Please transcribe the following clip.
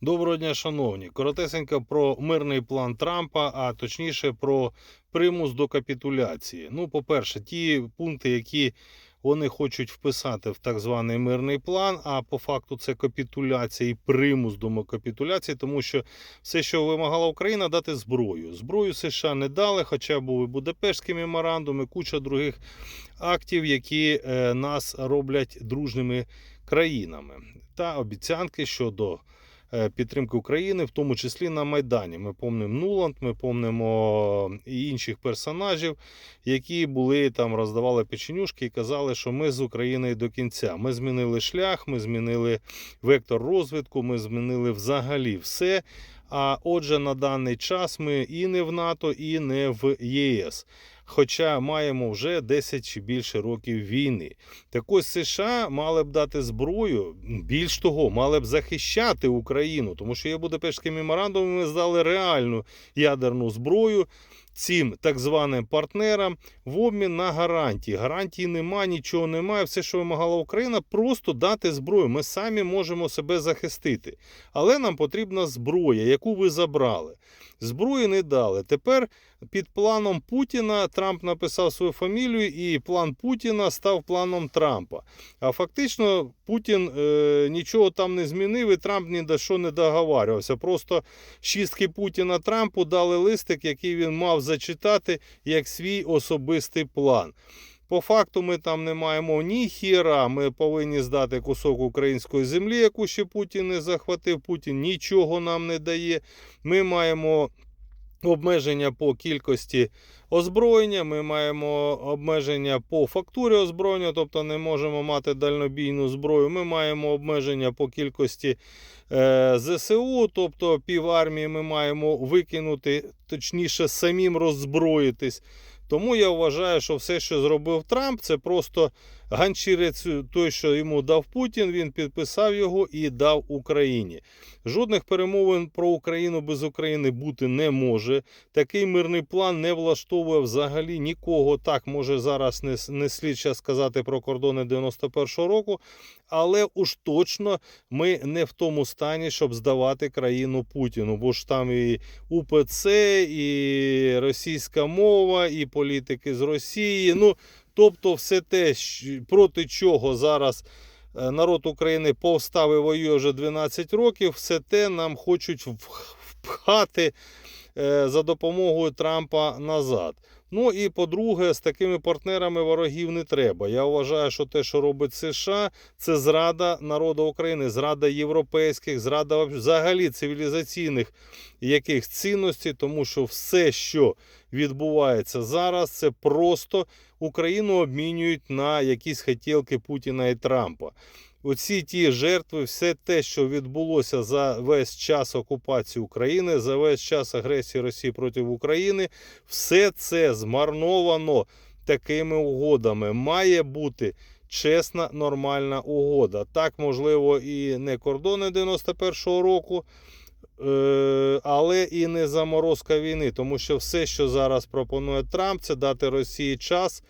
Доброго дня, шановні. Коротесенько про мирний план Трампа, а точніше про примус до капітуляції. Ну, по-перше, ті пункти, які вони хочуть вписати в так званий мирний план, а по факту це капітуляція і примус до капітуляції, тому що все, що вимагала Україна, дати зброю. Зброю США не дали, хоча був і Будапештський меморандум, і куча других актів, які е, нас роблять дружними країнами, та обіцянки щодо підтримки України, в тому числі на Майдані. Ми помнимо Нуланд, ми помнимо і інших персонажів, які були там, роздавали печенюшки і казали, що ми з Україною до кінця. Ми змінили шлях, ми змінили вектор розвитку, ми змінили взагалі все. А отже, на даний час ми і не в НАТО, і не в ЄС. Хоча маємо вже 10 чи більше років війни. Так ось США мали б дати зброю, більш того, мали б захищати Україну, тому що є Будапештський меморандум, і ми здали реальну ядерну зброю цим так званим партнерам в обмін на гарантії. Гарантій немає, нічого немає. Все, що вимагала Україна, просто дати зброю. Ми самі можемо себе захистити. Але нам потрібна зброя, яку ви забрали. Зброї не дали. Тепер під планом Путіна Трамп написав свою фамілію, і план Путіна став планом Трампа. А фактично Путін е, нічого там не змінив, і Трамп ні до що не договарювався. Просто шістки Путіна Трампу дали листик, який він мав зачитати як свій особистий план. По факту ми там не маємо ні хіра. Ми повинні здати кусок української землі, яку ще Путін не захватив. Путін нічого нам не дає. Ми маємо обмеження по кількості озброєння. Ми маємо обмеження по фактурі озброєння, тобто не можемо мати дальнобійну зброю. Ми маємо обмеження по кількості е, ЗСУ, тобто пів армії ми маємо викинути, точніше, самим роззброїтись. Тому я вважаю, що все, що зробив Трамп, це просто ганчірець той, що йому дав Путін. Він підписав його і дав Україні. Жодних перемовин про Україну без України бути не може. Такий мирний план не влаштовує взагалі нікого. Так може зараз не, не слід ще сказати про кордони 91-го року, але уж точно ми не в тому стані, щоб здавати країну Путіну. Бо ж там і УПЦ, і російська мова, і політики з Росії. Ну тобто, все те, проти чого зараз. е, Народ України повстав і воює вже 12 років. Все те нам хочуть впхати е, за допомогою Трампа назад. Ну і по-друге, з такими партнерами ворогів не треба. Я вважаю, що те, що робить США, це зрада народу України, зрада європейських, зрада взагалі цивілізаційних яких цінностей, тому що все, що відбувається зараз, це просто Україну обмінюють на якісь хотілки Путіна і Трампа. Оці ті жертви, все те, що відбулося за весь час окупації України, за весь час агресії Росії проти України, все це змарновано такими угодами. Має бути чесна, нормальна угода. Так, можливо, і не кордони 91-го року. е, Але і не заморозка війни, тому що все, що зараз пропонує Трамп, це дати Росії час